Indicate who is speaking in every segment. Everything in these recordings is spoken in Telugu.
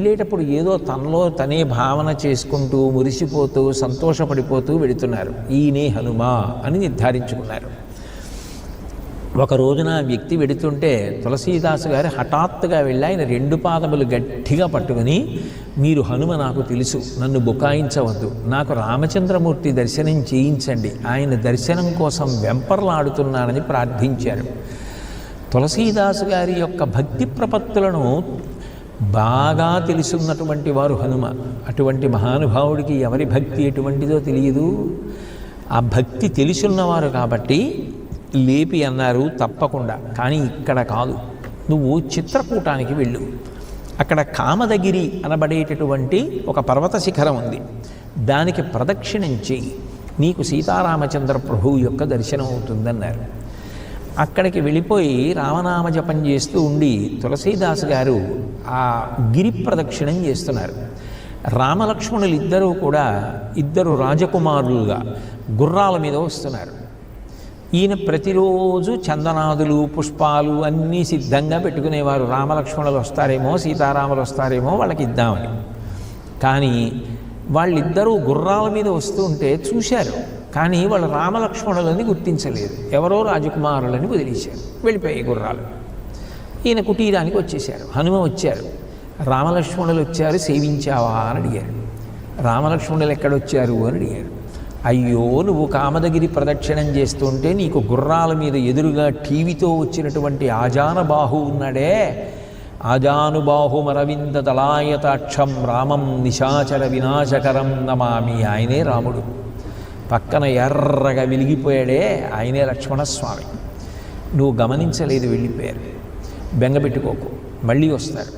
Speaker 1: వెళ్ళేటప్పుడు ఏదో తనలో తనే భావన చేసుకుంటూ మురిసిపోతూ సంతోషపడిపోతూ వెళుతున్నారు. ఈయనే హనుమ అని నిర్ధారించుకున్నారు. ఒక రోజున ఆ వ్యక్తి వెడుతుంటే తులసీదాసు గారు హఠాత్తుగా వెళ్ళి ఆయన రెండు పాదములు గట్టిగా పట్టుకుని మీరు హనుమ నాకు తెలుసు నన్ను బుకాయించవద్దు. నాకు రామచంద్రమూర్తి దర్శనం చేయించండి. ఆయన దర్శనం కోసం వెంపర్లాడుతున్నానని ప్రార్థించారు. తులసీదాసు గారి యొక్క భక్తి ప్రపత్తులను బాగా తెలుసున్నటువంటి వారు హనుమ. అటువంటి మహానుభావుడికి ఎవరి భక్తి ఎటువంటిదో తెలియదు. ఆ భక్తి తెలుసున్నవారు కాబట్టి లేపి అన్నారు తప్పకుండా. కానీ ఇక్కడ కాదు. నువ్వు చిత్రకూటానికి వెళ్ళు. అక్కడ కామదగిరి అనబడేటటువంటి ఒక పర్వత శిఖరం ఉంది. దానికి ప్రదక్షిణం చేయి నీకు సీతారామచంద్ర ప్రభువు యొక్క దర్శనం అవుతుందన్నారు. అక్కడికి వెళ్ళిపోయి రామనామ జపం చేస్తూ ఉండి తులసీదాస్ గారు ఆ గిరి ప్రదక్షిణం చేస్తున్నారు. రామలక్ష్మణులు ఇద్దరూ కూడా ఇద్దరు రాజకుమారులుగా గుర్రాల మీద వస్తున్నారు. ఈయన ప్రతిరోజు చందనాదులు పుష్పాలు అన్నీ సిద్ధంగా పెట్టుకునేవారు. రామలక్ష్మణులు వస్తారేమో సీతారాములు వస్తారేమో వాళ్ళకి ఇద్దామని. కానీ వాళ్ళిద్దరూ గుర్రాల మీద వస్తూ ఉంటే చూశారు. కానీ వాళ్ళు రామలక్ష్మణులని గుర్తించలేదు. ఎవరో రాజకుమారులని వదిలేశారు. వెళ్ళిపోయాయి గుర్రాలు. ఈయన కుటీరానికి వచ్చేశారు. హనుమ వచ్చారు. రామలక్ష్మణులు వచ్చారు సేవించావా అని అడిగారు. రామలక్ష్మణులు ఎక్కడొచ్చారు అని అడిగారు. అయ్యో నువ్వు కామదగిరి ప్రదక్షిణం చేస్తుంటే నీకు గుర్రాల మీద ఎదురుగా టీవీతో వచ్చినటువంటి ఆజానబాహు ఉన్నాడే. ఆజానుబాహుమరవింద దళాయతాక్షం రామం నిశాచర వినాశకరం నమామి. ఆయనే రాముడు. పక్కన ఎర్రగా వెలిగిపోయాడే ఆయనే లక్ష్మణస్వామి. నువ్వు గమనించలేదు వెళ్ళిపోయారు బెంగపెట్టుకోకు మళ్ళీ వస్తారు.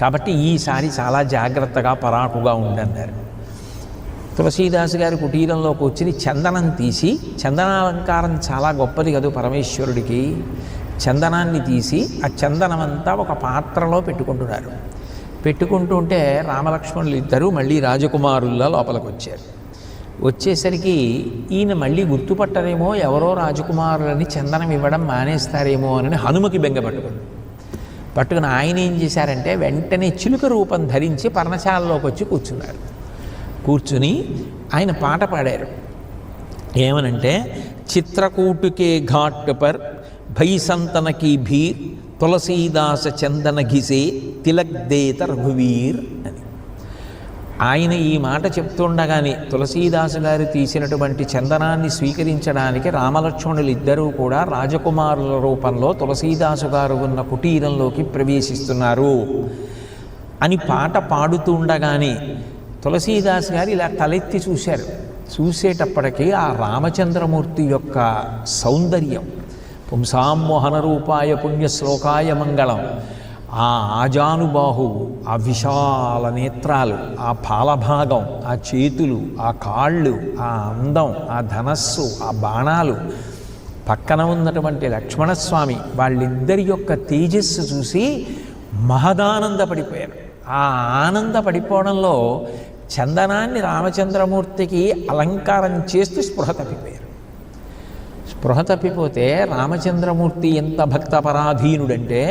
Speaker 1: కాబట్టి ఈసారి చాలా జాగ్రత్తగా పరాకుగా ఉండన్నారు. తులసీదాసు గారి కుటీరంలోకి వచ్చి చందనం తీసి చందనాలంకారం చాలా గొప్పది కదా పరమేశ్వరుడికి. చందనాన్ని తీసి ఆ చందనమంతా ఒక పాత్రలో పెట్టుకుంటున్నారు. పెట్టుకుంటుంటే రామలక్ష్మణులు ఇద్దరూ మళ్ళీ రాజకుమారుల్లో లోపలికి వచ్చారు వచ్చేసరికి ఈయన మళ్ళీ గుర్తుపట్టరేమో ఎవరో రాజకుమారులని చందనం ఇవ్వడం మానేస్తారేమో అని హనుమకి బెంగ పట్టుకుంది. పట్టుకుని ఆయన ఏం చేశారంటే వెంటనే చిలుక రూపం ధరించి పర్ణశాలలోకి వచ్చి కూర్చున్నారు. కూర్చుని ఆయన పాట పాడారు. ఏమనంటే చిత్రకూటుకే ఘాట్ పర్ భైసంతనకి భీర్ తులసీదాస చందన ఘిసే తిలక్ దేత రఘువీర్ అని. ఆయన ఈ మాట చెప్తుండగానే తులసీదాసు గారు తీసినటువంటి చందనాన్ని స్వీకరించడానికి రామలక్ష్మణులు ఇద్దరూ కూడా రాజకుమారుల రూపంలో తులసీదాసు గారు ఉన్న కుటీరంలోకి ప్రవేశిస్తున్నారు అని పాట పాడుతుండగానే తులసీదాస్ గారు ఇలా తలెత్తి చూశారు. చూసేటప్పటికీ ఆ రామచంద్రమూర్తి యొక్క సౌందర్యం. పుంసామోహన రూపాయ పుణ్యశ్లోకాయ మంగళం. ఆ ఆజానుబాహు ఆ విశాల నేత్రాలు ఆ పాలభాగం ఆ చేతులు ఆ కాళ్ళు ఆ అందం ఆ ధనస్సు ఆ బాణాలు. పక్కన ఉన్నటువంటి లక్ష్మణస్వామి వాళ్ళిద్దరి యొక్క తేజస్సు చూసి మహదానందపడిపోయారు. ఆ ఆనందపడిపోవడంలో చందనాన్ని రామచంద్రమూర్తికి అలంకారం చేస్తూ స్పృహ తప్పిపోయారు. స్పృహ తప్పిపోతే రామచంద్రమూర్తి ఎంత భక్తపరాధీనుడంటే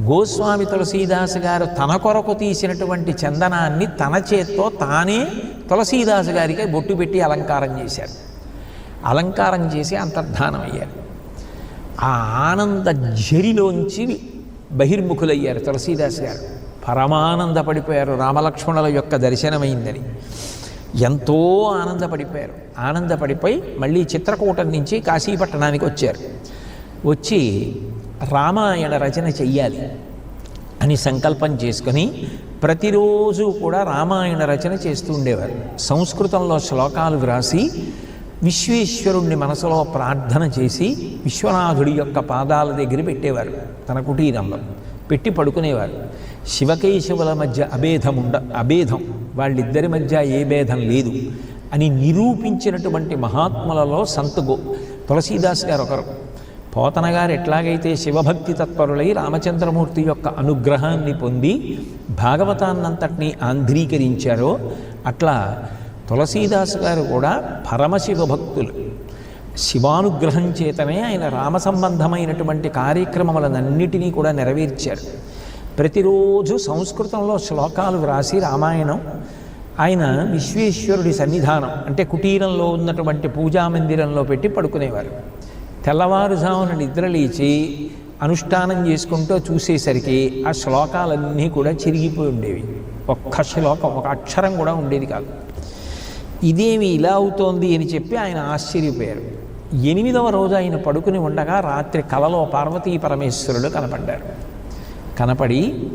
Speaker 1: గోస్వామి తులసీదాస్ గారు తన కొరకు తీసినటువంటి చందనాన్ని తన చేత్తో తానే తులసీదాస్ గారికి బొట్టు పెట్టి అలంకారం చేశారు. అలంకారం చేసి అంతర్ధానం అయ్యారు. ఆ ఆనంద జరిలోంచి బహిర్ముఖులయ్యారు తులసీదాస్ గారు. పరమానందపడిపోయారు రామలక్ష్మణుల యొక్క దర్శనమైందని. ఎంతో ఆనందపడిపోయారు. ఆనందపడిపోయి మళ్ళీ చిత్రకూటం నుంచి కాశీపట్టణానికి వచ్చారు. వచ్చి రామాయణ రచన చెయ్యాలి అని సంకల్పం చేసుకొని ప్రతిరోజు కూడా రామాయణ రచన చేస్తూ ఉండేవారు. సంస్కృతంలో శ్లోకాలు వ్రాసి విశ్వేశ్వరుణ్ణి మనసులో ప్రార్థన చేసి విశ్వనాథుడి యొక్క పాదాల దగ్గర పెట్టేవారు. తన కుటీరంలో పెట్టి పడుకునేవారు. శివకేశవుల మధ్య అభేదం ఉండ అభేదం వాళ్ళిద్దరి మధ్య ఏ భేదం లేదు అని నిరూపించినటువంటి మహాత్ములలో సంత గో తులసీదాస్ గారు ఒకరు పోతన గారు ఎట్లాగైతే శివభక్తి తత్పరులై రామచంద్రమూర్తి యొక్క అనుగ్రహాన్ని పొంది భాగవతాన్నంతటినీ ఆంధ్రీకరించారో అట్లా తులసీదాస్ గారు కూడా పరమశివ భక్తులు. శివానుగ్రహం చేతనే ఆయన రామ సంబంధమైనటువంటి కార్యక్రమములనన్నిటినీ కూడా నెరవేర్చారు. ప్రతిరోజు సంస్కృతంలో శ్లోకాలు వ్రాసి రామాయణం ఆయన విశ్వేశ్వరుడి సన్నిధానం అంటే కుటీరంలో ఉన్నటువంటి పూజా మందిరంలో పెట్టి పడుకునేవారు. తెల్లవారుజామున నిద్రలేచి అనుష్ఠానం చేసుకుంటూ చూసేసరికి ఆ శ్లోకాలన్నీ కూడా చిరిగిపోయి ఉండేవి. ఒక్క శ్లోకం ఒక అక్షరం కూడా ఉండేది కాదు. ఇదేమి ఇలా అవుతోంది అని చెప్పి ఆయన ఆశ్చర్యపోయారు. ఎనిమిదవ రోజు ఆయన పడుకుని ఉండగా రాత్రి కలలో పార్వతీ పరమేశ్వరుడు కనపడ్డారు. కనపడి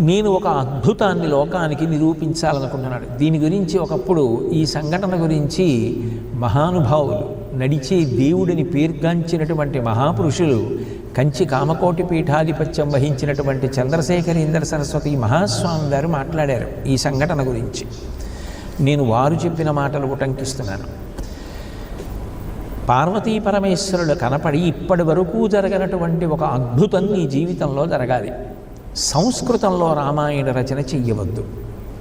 Speaker 1: నేను ఒక అద్భుతాన్ని లోకానికి నిరూపించాలనుకుంటున్నాడు. దీని గురించి ఒకప్పుడు ఈ సంఘటన గురించి మహానుభావులు నడిచే దేవుడిని పేర్గాంచినటువంటి మహాపురుషులు కంచి కామకోటి పీఠాధిపత్యం వహించినటువంటి చంద్రశేఖరేంద్ర సరస్వతి మహాస్వామి గారు మాట్లాడారు ఈ సంఘటన గురించి. నేను వారు చెప్పిన మాటలు ఉటంకిస్తున్నాను. పార్వతీ పరమేశ్వరుడు కనపడి ఇప్పటి వరకు జరగనటువంటి ఒక అద్భుతం నీ జీవితంలో జరగాలి. సంస్కృతంలో రామాయణ రచన చెయ్యవద్దు.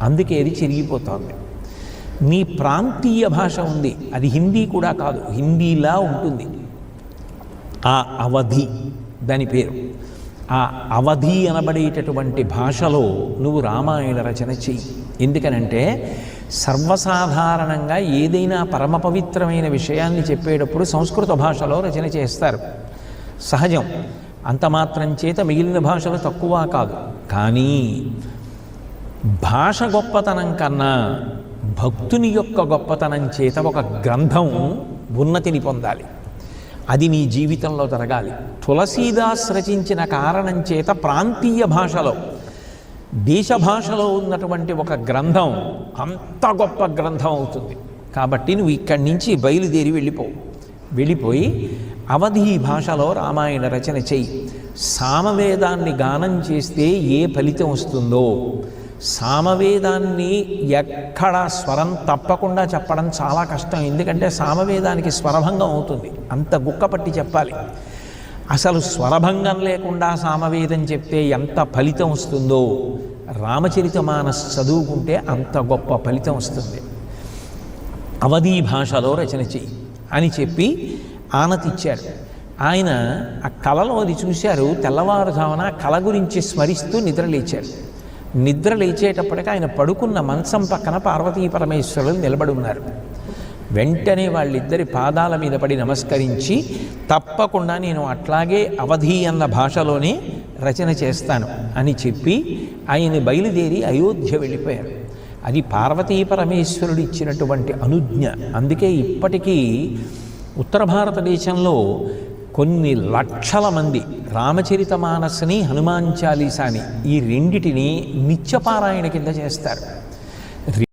Speaker 1: అందుకే అది చిరిగిపోతోంది. నీ ప్రాంతీయ భాష ఉంది. అది హిందీ కూడా కాదు. హిందీలా ఉంటుంది. ఆ అవధి దాని పేరు. ఆ అవధి అనబడేటటువంటి భాషలో నువ్వు రామాయణ రచన చెయ్యి. ఎందుకనంటే సర్వసాధారణంగా ఏదైనా పరమ పవిత్రమైన విషయాన్ని చెప్పేటప్పుడు సంస్కృత భాషలో రచన చేస్తారు. సహజం. అంత మాత్రం చేత మిగిలిన భాషలు తక్కువ కాదు. కానీ భాష గొప్పతనం కన్నా భక్తుని యొక్క గొప్పతనం చేత ఒక గ్రంథం ఉన్నతిని పొందాలి. అది నీ జీవితంలో జరగాలి. తులసీదాస్ రచించిన కారణం చేత ప్రాంతీయ భాషలో దేశ భాషలో ఉన్నటువంటి ఒక గ్రంథం అంత గొప్ప గ్రంథం అవుతుంది. కాబట్టి నువ్వు ఇక్కడి నుంచి బయలుదేరి వెళ్ళిపోవు వెళ్ళిపోయి అవధి భాషలో రామాయణ రచన చెయ్యి. సామవేదాన్ని గానం చేస్తే ఏ ఫలితం వస్తుందో సామవేదాన్ని ఎక్కడ స్వరం తప్పకుండా చెప్పడం చాలా కష్టం. ఎందుకంటే సామవేదానికి స్వరభంగం అవుతుంది. అంత గుక్కపట్టి చెప్పాలి. అసలు స్వరభంగం లేకుండా సామవేదం చెప్తే ఎంత ఫలితం వస్తుందో రామచరితమానస్ చదువుకుంటే అంత గొప్ప ఫలితం వస్తుంది. అవధీ భాషలో రచన చెయ్యి అని చెప్పి ఆనతిచ్చాడు ఆయన ఆ కళలో అది చూశారు. తెల్లవారుజామున కళ గురించి స్మరిస్తూ నిద్రలేచారు. నిద్ర లేచేటప్పటికి ఆయన పడుకున్న మంచం పక్కన పార్వతీ పరమేశ్వరులు నిలబడి ఉన్నారు. వెంటనే వాళ్ళిద్దరి పాదాల మీద పడి నమస్కరించి తప్పకుండా నేను అట్లాగే అవధి అన్న భాషలోనే రచన చేస్తాను అని చెప్పి ఆయన బయలుదేరి అయోధ్య వెళ్ళిపోయారు. అది పార్వతీ పరమేశ్వరుడు ఇచ్చినటువంటి అనుజ్ఞ. అందుకే ఇప్పటికీ ఉత్తర భారతదేశంలో కొన్ని లక్షల మంది. రామచరితమానస్ని హనుమాన్ చాలీసాని ఈ రెండిటిని నిత్యపారాయణ కింద చేస్తారు.